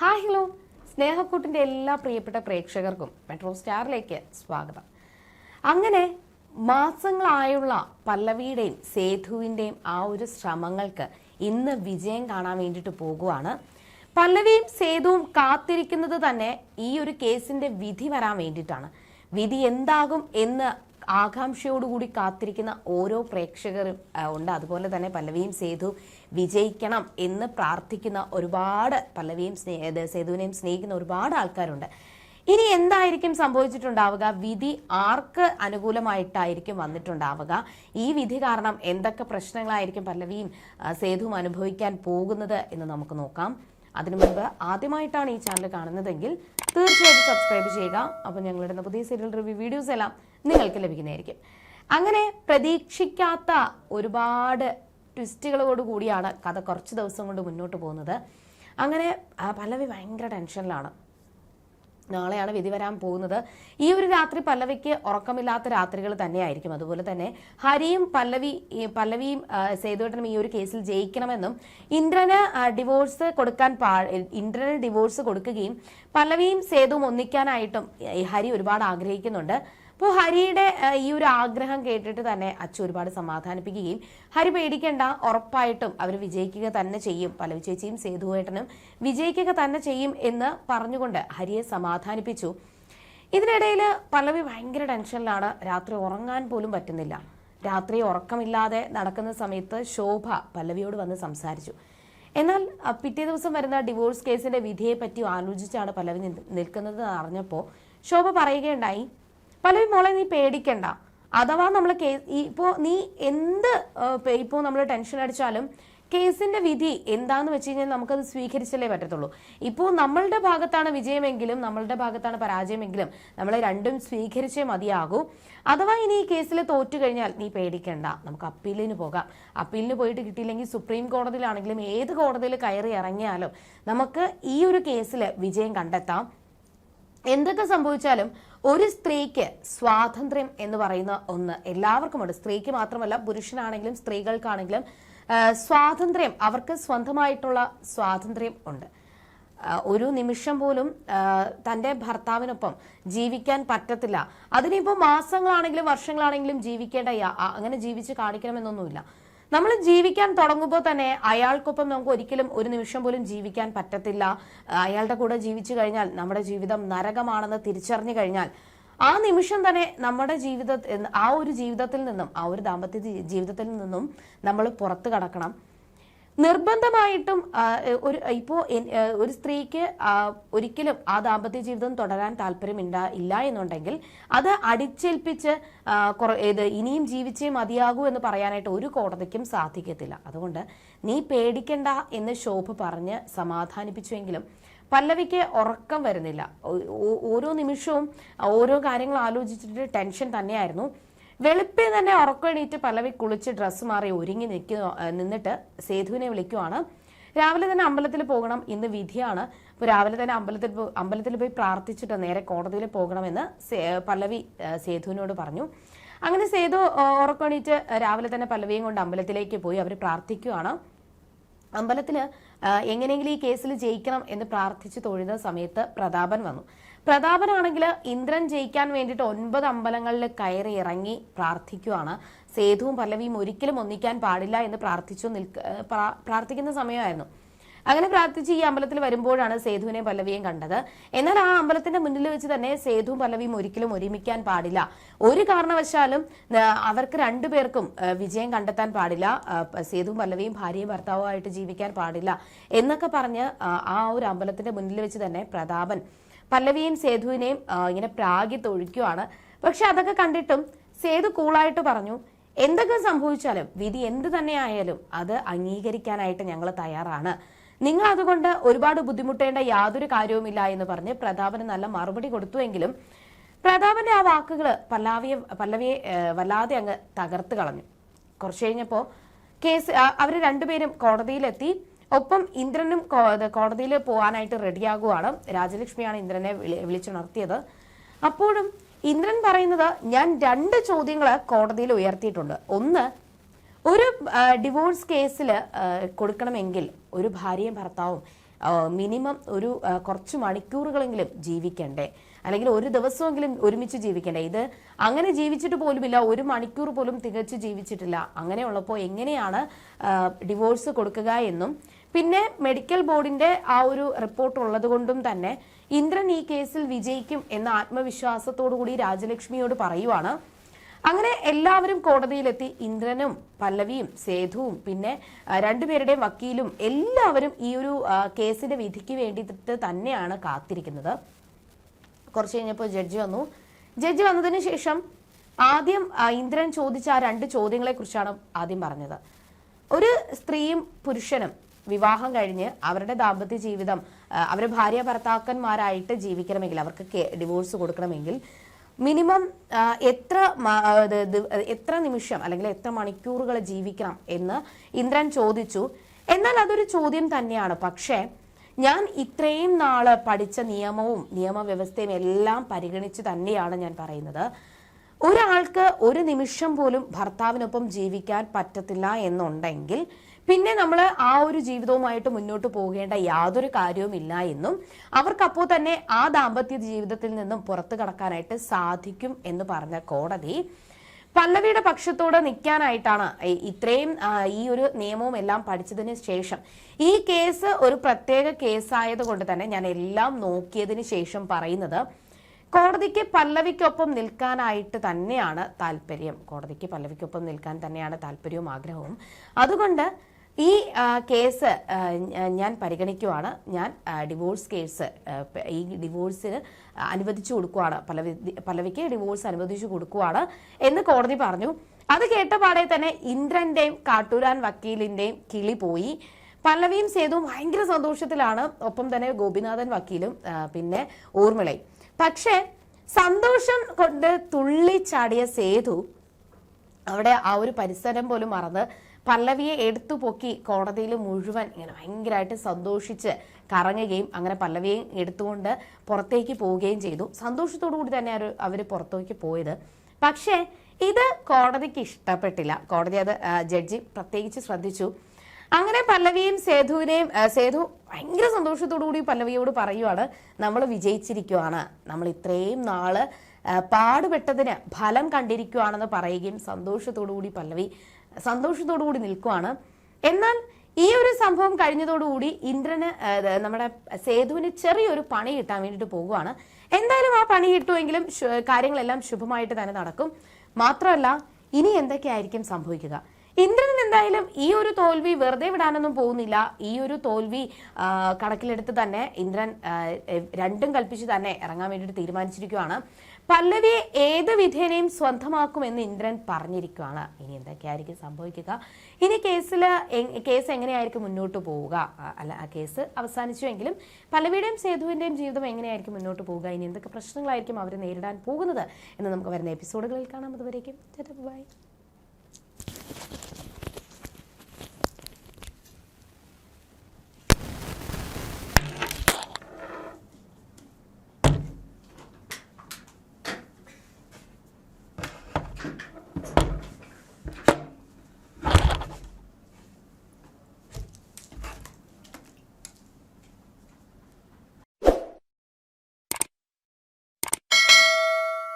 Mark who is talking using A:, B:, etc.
A: Hi hello. സ്നേഹക്കൂട്ടിന്റെ എല്ലാ പ്രിയപ്പെട്ട പ്രേക്ഷകർക്കും മെട്രോ സ്റ്റാറിലേക്ക് സ്വാഗതം. അങ്ങനെ മാസങ്ങളായുള്ള പല്ലവിയുടെയും സേതുവിന്റെയും ആ ഒരു ശ്രമങ്ങൾക്ക് ഇന്ന് വിജയം കാണാൻ വേണ്ടിയിട്ട് പോകുവാണ്. പല്ലവിയും സേതുവും കാത്തിരിക്കുന്നത് തന്നെ ഈ ഒരു കേസിന്റെ വിധി വരാൻ വേണ്ടിയിട്ടാണ്. വിധി എന്താകും എന്ന് ആകാംക്ഷയോടുകൂടി കാത്തിരിക്കുന്ന ഓരോ പ്രേക്ഷകരും ഉണ്ട്. അതുപോലെ തന്നെ പല്ലവിയും സേതു വിജയിക്കണം എന്ന് പ്രാർത്ഥിക്കുന്ന ഒരുപാട് പല്ലവിയും സ്നേഹ സേതുവിനെയും സ്നേഹിക്കുന്ന ഒരുപാട് ആൾക്കാരുണ്ട്. ഇനി എന്തായിരിക്കും സംഭവിച്ചിട്ടുണ്ടാവുക? വിധി ആർക്ക് അനുകൂലമായിട്ടായിരിക്കും വന്നിട്ടുണ്ടാവുക? ഈ വിധി കാരണം എന്തൊക്കെ പ്രശ്നങ്ങളായിരിക്കും പല്ലവിയും സേതുവും അനുഭവിക്കാൻ പോകുന്നത് എന്ന് നമുക്ക് നോക്കാം. അതിനു മുൻപ് ആദ്യമായിട്ടാണ് ഈ ചാനൽ കാണുന്നതെങ്കിൽ തീർച്ചയായിട്ടും സബ്സ്ക്രൈബ് ചെയ്യുക. അപ്പോൾ ഞങ്ങളുടെ പുതിയ സീരിയൽ റിവ്യൂ വീഡിയോസ് എല്ലാം നിങ്ങൾക്ക് ലഭിക്കുന്നതായിരിക്കും. അങ്ങനെ പ്രതീക്ഷിക്കാത്ത ഒരുപാട് ട്വിസ്റ്റുകളോട് കൂടിയാണ് കഥ കുറച്ച് ദിവസം കൊണ്ട് മുന്നോട്ട് പോകുന്നത്. അങ്ങനെ പല്ലവി ഭയങ്കര ടെൻഷനിലാണ്. നാളെയാണ് വിധി വരാൻ പോകുന്നത്. ഈ ഒരു രാത്രി പല്ലവിക്ക് ഉറക്കമില്ലാത്ത രാത്രികൾ തന്നെയായിരിക്കും. അതുപോലെ തന്നെ ഹരിയും പല്ലവി പല്ലവിയും സേതുവേട്ടനും ഈ ഒരു കേസിൽ ജയിക്കണമെന്നും ഇന്ദ്രന് ഡിവോഴ്സ് കൊടുക്കാൻ പാ ഇന്ദ്രന് ഡിവോഴ്സ് കൊടുക്കുകയും പല്ലവിയും സേതുവും ഒന്നിക്കാനായിട്ടും ഹരി ഒരുപാട് ആഗ്രഹിക്കുന്നുണ്ട്. അപ്പോൾ ഹരിയുടെ ഈ ഒരു ആഗ്രഹം കേട്ടിട്ട് തന്നെ അച്ഛൻ ഒരുപാട് സമാധാനിപ്പിക്കുകയും ഹരി പേടിക്കേണ്ട ഉറപ്പായിട്ടും അവർ വിജയിക്കുക തന്നെ ചെയ്യും. പലവി ചേച്ചിയും സേതുവേട്ടനും വിജയിക്കുക തന്നെ ചെയ്യും എന്ന് പറഞ്ഞുകൊണ്ട് ഹരിയെ സമാധാനിപ്പിച്ചു. ഇതിനിടയിൽ പലവി ഭയങ്കര ടെൻഷനിലാണ്. രാത്രി ഉറങ്ങാൻ പോലും പറ്റുന്നില്ല. രാത്രി ഉറക്കമില്ലാതെ നടക്കുന്ന സമയത്ത് ശോഭ പല്ലവിയോട് വന്ന് സംസാരിച്ചു. എന്നാൽ പിറ്റേ ദിവസം വരുന്ന ഡിവോഴ്സ് കേസിന്റെ വിധിയെ പറ്റി ആലോചിച്ചാണ് പല്ലവി നിൽ- നിൽക്കുന്നത് അറിഞ്ഞപ്പോൾ ശോഭ പറയുകയുണ്ടായി പല്ലവി മോളെ നീ പേടിക്കണ്ട. അഥവാ നമ്മൾ കേസ് ഇപ്പോൾ നീ എന്ത് ഇപ്പോൾ നമ്മൾ ടെൻഷൻ അടിച്ചാലും കേസിന്റെ വിധി എന്താന്ന് വെച്ച് കഴിഞ്ഞാൽ നമുക്കത് സ്വീകരിച്ചല്ലേ പറ്റത്തുള്ളൂ. ഇപ്പോൾ നമ്മളുടെ ഭാഗത്താണ് വിജയമെങ്കിലും നമ്മളുടെ ഭാഗത്താണ് പരാജയമെങ്കിലും നമ്മൾ രണ്ടും സ്വീകരിച്ചേ മതിയാകൂ. അഥവാ ഇനി ഈ കേസിൽ തോറ്റു കഴിഞ്ഞാൽ നീ പേടിക്കണ്ട. നമുക്ക് അപ്പീലിന് പോകാം. അപ്പീലിന് പോയിട്ട് കിട്ടിയില്ലെങ്കിൽ സുപ്രീം കോടതിയിലാണെങ്കിലും ഏത് കോടതിയിൽ കയറി ഇറങ്ങിയാലും നമുക്ക് ഈ ഒരു കേസിൽ വിജയം കണ്ടെത്താം. എന്തൊക്കെ സംഭവിച്ചാലും ഒരു സ്ത്രീക്ക് സ്വാതന്ത്ര്യം എന്ന് പറയുന്ന ഒന്ന് എല്ലാവർക്കുമുണ്ട് സ്ത്രീക്ക് മാത്രമല്ല പുരുഷനാണെങ്കിലും സ്ത്രീകൾക്കാണെങ്കിലും സ്വാതന്ത്ര്യം അവർക്ക് സ്വന്തമായിട്ടുള്ള സ്വാതന്ത്ര്യം ഉണ്ട്. ഒരു നിമിഷം പോലും തന്റെ ഭർത്താവിനൊപ്പം ജീവിക്കാൻ പറ്റത്തില്ല. അതിനിപ്പോൾ മാസങ്ങളാണെങ്കിലും വർഷങ്ങളാണെങ്കിലും ജീവിക്കേണ്ട അങ്ങനെ ജീവിച്ച് കാണിക്കണമെന്നൊന്നുമില്ല. നമ്മൾ ജീവിക്കാൻ തുടങ്ങുമ്പോൾ തന്നെ അയാൾക്കൊപ്പം നമുക്ക് ഒരിക്കലും ഒരു നിമിഷം പോലും ജീവിക്കാൻ പറ്റത്തില്ല. അയാളുടെ കൂടെ ജീവിച്ചു കഴിഞ്ഞാൽ നമ്മുടെ ജീവിതം നരകമാണെന്ന് തിരിച്ചറിഞ്ഞു കഴിഞ്ഞാൽ ആ നിമിഷം തന്നെ നമ്മുടെ ജീവിത ആ ഒരു ജീവിതത്തിൽ നിന്നും ആ ഒരു ദാമ്പത്യ ജീവിതത്തിൽ നിന്നും നമ്മൾ പുറത്തു കടക്കണം. നിർബന്ധമായിട്ടും ഒരു ഇപ്പോൾ ഒരു സ്ത്രീക്ക് ഒരിക്കലും ആ ദാമ്പത്യ ജീവിതം തുടരാൻ താല്പര്യമില്ല ഇല്ല എന്നുണ്ടെങ്കിൽ അത് അടിച്ചേൽപ്പിച്ച് ഇത് ഇനിയും ജീവിച്ചേ മതിയാകൂ എന്ന് പറയാനായിട്ട് ഒരു കോടതിക്കും സാധിക്കത്തില്ല. അതുകൊണ്ട് നീ പേടിക്കണ്ട എന്ന് ശോഭ പറഞ്ഞ് സമാധാനിപ്പിച്ചുവെങ്കിലും പല്ലവിക്ക് ഉറക്കം വരുന്നില്ല. ഓരോ നിമിഷവും ഓരോ കാര്യങ്ങൾ ആലോചിച്ചിട്ട് ടെൻഷൻ തന്നെയായിരുന്നു. വെളുപ്പിൽ തന്നെ ഉറക്കമെണീറ്റ് പല്ലവി കുളിച്ച് ഡ്രസ്സ് മാറി ഒരുങ്ങി നിൽക്കു നിന്നിട്ട് സേതുവിനെ വിളിക്കുവാണ്. രാവിലെ തന്നെ അമ്പലത്തിൽ പോകണം ഇന്ന് വിധിയാണ്. അപ്പോൾ രാവിലെ തന്നെ അമ്പലത്തിൽ അമ്പലത്തിൽ പോയി പ്രാർത്ഥിച്ചിട്ട് നേരെ കോടതിയിൽ പോകണമെന്ന് പല്ലവി സേതുവിനോട് പറഞ്ഞു. അങ്ങനെ സേതു ഉറക്കണീറ്റ് രാവിലെ തന്നെ പല്ലവിയും കൊണ്ട് അമ്പലത്തിലേക്ക് പോയി അവർ പ്രാർത്ഥിക്കുവാണ്. അമ്പലത്തിൽ എങ്ങനെയെങ്കിലും ഈ കേസിൽ ജയിക്കണം എന്ന് പ്രാർത്ഥിച്ച് തൊഴുന്ന സമയത്ത് പ്രതാപൻ വന്നു. പ്രതാപനാണെങ്കിൽ ഇന്ദ്രൻ ജയിക്കാൻ വേണ്ടിയിട്ട് ഒൻപത് അമ്പലങ്ങളിൽ കയറി ഇറങ്ങി പ്രാർത്ഥിക്കുവാണ്. സേതുവും പല്ലവിയും ഒരിക്കലും ഒന്നിക്കാൻ പാടില്ല എന്ന് പ്രാർത്ഥിച്ചു നിൽക്ക പ്രാർത്ഥിക്കുന്ന സമയമായിരുന്നു. അങ്ങനെ പ്രാർത്ഥിച്ച് ഈ അമ്പലത്തിൽ വരുമ്പോഴാണ് സേതുവിനെയും പല്ലവിയെയും കണ്ടത്. എന്നാൽ ആ അമ്പലത്തിന്റെ മുന്നിൽ വെച്ച് തന്നെ സേതുവും പല്ലവിയും ഒരിക്കലും ഒരുമിക്കാൻ പാടില്ല. ഒരു കാരണവശാലും അവർക്ക് രണ്ടുപേർക്കും വിജയം കണ്ടെത്താൻ പാടില്ല. സേതുവും പല്ലവിയും ഭാര്യയും ഭർത്താവുമായിട്ട് ജീവിക്കാൻ പാടില്ല എന്നൊക്കെ പറഞ്ഞ് ആ ഒരു അമ്പലത്തിന്റെ മുന്നിൽ വെച്ച് തന്നെ പ്രതാപൻ പല്ലവിയെയും സേതുവിനെയും ഇങ്ങനെ പ്രാഗി തൊഴിക്കുവാണ്. പക്ഷെ അതൊക്കെ കണ്ടിട്ടും സേതു കൂളായിട്ട് പറഞ്ഞു എന്തൊക്കെ സംഭവിച്ചാലും വിധി എന്ത് തന്നെ ആയാലും അത് അംഗീകരിക്കാനായിട്ട് ഞങ്ങൾ തയ്യാറാണ്. നിങ്ങൾ അതുകൊണ്ട് ഒരുപാട് ബുദ്ധിമുട്ടേണ്ട യാതൊരു കാര്യവുമില്ല എന്ന് പറഞ്ഞ് പ്രതാപന് നല്ല മറുപടി കൊടുത്തുവെങ്കിലും പ്രതാപന്റെ ആ വാക്കുകൾ പല്ലാവിയെ പല്ലവിയെ വല്ലാതെ അങ്ങ് തകർത്ത് കളഞ്ഞു. കുറച്ച് കഴിഞ്ഞപ്പോൾ കേസ് അവർ രണ്ടുപേരും കോടതിയിലെത്തി. ഒപ്പം ഇന്ദ്രനും കോടതിയിൽ പോകാനായിട്ട് റെഡിയാകുവാണ്. രാജലക്ഷ്മിയാണ് ഇന്ദ്രനെ വിളി- വിളിച്ചുണർത്തിയത്. അപ്പോഴും ഇന്ദ്രൻ പറയുന്നത് ഞാൻ രണ്ട് ചോദ്യങ്ങൾ കോടതിയിൽ ഉയർത്തിയിട്ടുണ്ട്. ഒന്ന് ഒരു ഡിവോഴ്സ് കേസിൽ കൊടുക്കണമെങ്കിൽ ഒരു ഭാര്യയും ഭർത്താവും മിനിമം ഒരു കുറച്ച് മണിക്കൂറുകളെങ്കിലും ജീവിക്കണ്ടേ? അല്ലെങ്കിൽ ഒരു ദിവസമെങ്കിലും ഒരുമിച്ച് ജീവിക്കണ്ടേ? ഇത് അങ്ങനെ ജീവിച്ചിട്ട് പോലുമില്ല. ഒരു മണിക്കൂർ പോലും തികച്ചു ജീവിച്ചിട്ടില്ല. അങ്ങനെയുള്ളപ്പോൾ എങ്ങനെയാണ് ഡിവോഴ്സ് കൊടുക്കുക എന്നും പിന്നെ മെഡിക്കൽ ബോർഡിന്റെ ആ ഒരു റിപ്പോർട്ട് ഉള്ളത് കൊണ്ടും തന്നെ ഇന്ദ്രൻ ഈ കേസിൽ വിജയിക്കും എന്ന ആത്മവിശ്വാസത്തോടു കൂടി രാജലക്ഷ്മിയോട് പറയുവാണ്. അങ്ങനെ എല്ലാവരും കോടതിയിലെത്തി ഇന്ദ്രനും പല്ലവിയും സേതുവും പിന്നെ രണ്ടുപേരുടെയും വക്കീലും എല്ലാവരും ഈ ഒരു കേസിന്റെ വിധിക്ക് വേണ്ടിയിട്ട് തന്നെയാണ് കാത്തിരിക്കുന്നത്. കുറച്ച് കഴിഞ്ഞപ്പോൾ ജഡ്ജി വന്നു. ജഡ്ജി വന്നതിന് ശേഷം ആദ്യം ഇന്ദ്രൻ ചോദിച്ച ആ രണ്ട് ചോദ്യങ്ങളെ കുറിച്ചാണ് ആദ്യം പറഞ്ഞത്. ഒരു സ്ത്രീയും പുരുഷനും വിവാഹം കഴിഞ്ഞ് അവരുടെ ദാമ്പത്യ ജീവിതം അവർ ഭാര്യ ഭർത്താക്കന്മാരായിട്ട് ജീവിക്കണമെങ്കിൽ അവർക്ക് ഡിവോഴ്സ് കൊടുക്കണമെങ്കിൽ മിനിമം എത്ര എത്ര നിമിഷം അല്ലെങ്കിൽ എത്ര മണിക്കൂറുകൾ ജീവിക്കണം എന്ന് ഇന്ദ്രൻ ചോദിച്ചു. എന്നാൽ അതൊരു ചോദ്യം തന്നെയാണ്. പക്ഷേ ഞാൻ ഇത്രയും നാൾ പഠിച്ച നിയമവും നിയമവ്യവസ്ഥയും എല്ലാം പരിഗണിച്ച് തന്നെയാണ് ഞാൻ പറയുന്നത്. ഒരാൾക്ക് ഒരു നിമിഷം പോലും ഭർത്താവിനൊപ്പം ജീവിക്കാൻ പറ്റത്തില്ല എന്നുണ്ടെങ്കിൽ പിന്നെ നമ്മൾ ആ ഒരു ജീവിതവുമായിട്ട് മുന്നോട്ട് പോകേണ്ട യാതൊരു കാര്യവുമില്ല എന്നും അവർക്കപ്പോൾ തന്നെ ആ ദാമ്പത്യ ജീവിതത്തിൽ നിന്നും പുറത്തു കടക്കാനായിട്ട് സാധിക്കും എന്ന് പറഞ്ഞ കോടതി പല്ലവിയുടെ പക്ഷത്തോട് നിൽക്കാനായിട്ടാണ് ഇത്രയും ഈ ഒരു നിയമവും എല്ലാം പഠിച്ചതിന് ശേഷം. ഈ കേസ് ഒരു പ്രത്യേക കേസായത് കൊണ്ട് തന്നെ ഞാൻ എല്ലാം നോക്കിയതിന് ശേഷം പറയുന്നത് കോടതിക്ക് പല്ലവിക്കൊപ്പം നിൽക്കാനായിട്ട് തന്നെയാണ് താല്പര്യം. കോടതിക്ക് പല്ലവിക്കൊപ്പം നിൽക്കാൻ തന്നെയാണ് താല്പര്യവും ആഗ്രഹവും. അതുകൊണ്ട് ഈ കേസ് ഞാൻ പരിഗണിക്കുവാണ്. ഞാൻ ഡിവോഴ്സ് കേസ് ഈ ഡിവോഴ്സിന് അനുവദിച്ചു കൊടുക്കുവാണ്. പല പല്ലവിക്ക് ഡിവോഴ്സ് അനുവദിച്ചു കൊടുക്കുവാണ് എന്ന് കോടതി പറഞ്ഞു. അത് കേട്ടപാടെ തന്നെ ഇന്ദ്രന്റെയും കാട്ടൂരാൻ വക്കീലിന്റെയും കിളി പോയി. പല്ലവിയും സേതുവും ഭയങ്കര സന്തോഷത്തിലാണ്. ഒപ്പം തന്നെ ഗോപിനാഥൻ വക്കീലും പിന്നെ ഊർമിളയും. പക്ഷേ സന്തോഷം കൊണ്ട് തുള്ളിച്ചാടിയ സേതു അവിടെ ആ ഒരു പരിസരം പോലും മറന്ന് പല്ലവിയെ എടുത്തു പൊക്കി കോടതിയിൽ മുഴുവൻ ഇങ്ങനെ ഭയങ്കരമായിട്ട് സന്തോഷിച്ച് കറങ്ങുകയും അങ്ങനെ പല്ലവിയെ എടുത്തുകൊണ്ട് പുറത്തേക്ക് പോവുകയും ചെയ്തു. സന്തോഷത്തോടു കൂടി തന്നെ അവർ പുറത്തേക്ക് പോയത്. പക്ഷേ ഇത് കോടതിക്ക് ഇഷ്ടപ്പെട്ടില്ല. കോടതി അത് ജഡ്ജി പ്രത്യേകിച്ച് ശ്രദ്ധിച്ചു. അങ്ങനെ പല്ലവിയും സേതുവിനെയും സേതു ഭയങ്കര സന്തോഷത്തോടു കൂടി പല്ലവിയോട് പറയുവാണ് നമ്മൾ വിജയിച്ചിരിക്കുവാണ്. നമ്മൾ ഇത്രയും നാൾ പാടുപെട്ടതിന് ഫലം കണ്ടിരിക്കുവാണെന്ന് പറയുകയും സന്തോഷത്തോടു കൂടി പല്ലവി സന്തോഷത്തോടു കൂടി നിൽക്കുവാണ്. എന്നാൽ ഈ ഒരു സംഭവം കഴിഞ്ഞതോടുകൂടി ഇന്ദ്രന് നമ്മുടെ സേതുവിന് ചെറിയൊരു പണി കിട്ടാൻ വേണ്ടിയിട്ട് പോകുവാണ്. എന്തായാലും ആ പണി കിട്ടുമെങ്കിലും കാര്യങ്ങളെല്ലാം ശുഭമായിട്ട് തന്നെ നടക്കും. മാത്രമല്ല ഇനി എന്തൊക്കെയായിരിക്കും സംഭവിക്കുക? ഇന്ദ്രൻ എന്തായാലും ഈ ഒരു തോൽവി വെറുതെ വിടാനൊന്നും പോകുന്നില്ല. ഈ ഒരു തോൽവി കണക്കിലെടുത്ത് തന്നെ ഇന്ദ്രൻ രണ്ടും കൽപ്പിച്ച് തന്നെ ഇറങ്ങാൻ വേണ്ടിയിട്ട് തീരുമാനിച്ചിരിക്കുകയാണ് പല്ലവിയെ ഏത് വിധേനയും സ്വന്തമാക്കുമെന്ന് ഇന്ദ്രൻ പറഞ്ഞിരിക്കുകയാണ്. ഇനി എന്തൊക്കെയായിരിക്കും സംഭവിക്കുക? ഇനി കേസിൽ കേസ് എങ്ങനെയായിരിക്കും മുന്നോട്ട് പോവുക? അല്ല ആ കേസ് അവസാനിച്ചുവെങ്കിലും പല്ലവിയുടെയും സേതുവിന്റെയും ജീവിതം എങ്ങനെയായിരിക്കും മുന്നോട്ട് പോവുക? ഇനി എന്തൊക്കെ പ്രശ്നങ്ങളായിരിക്കും അവർ നേരിടാൻ പോകുന്നത് എന്ന് നമുക്ക് വരുന്ന എപ്പിസോഡുകളിൽ കാണാം. അതുവരേക്കും ബൈ.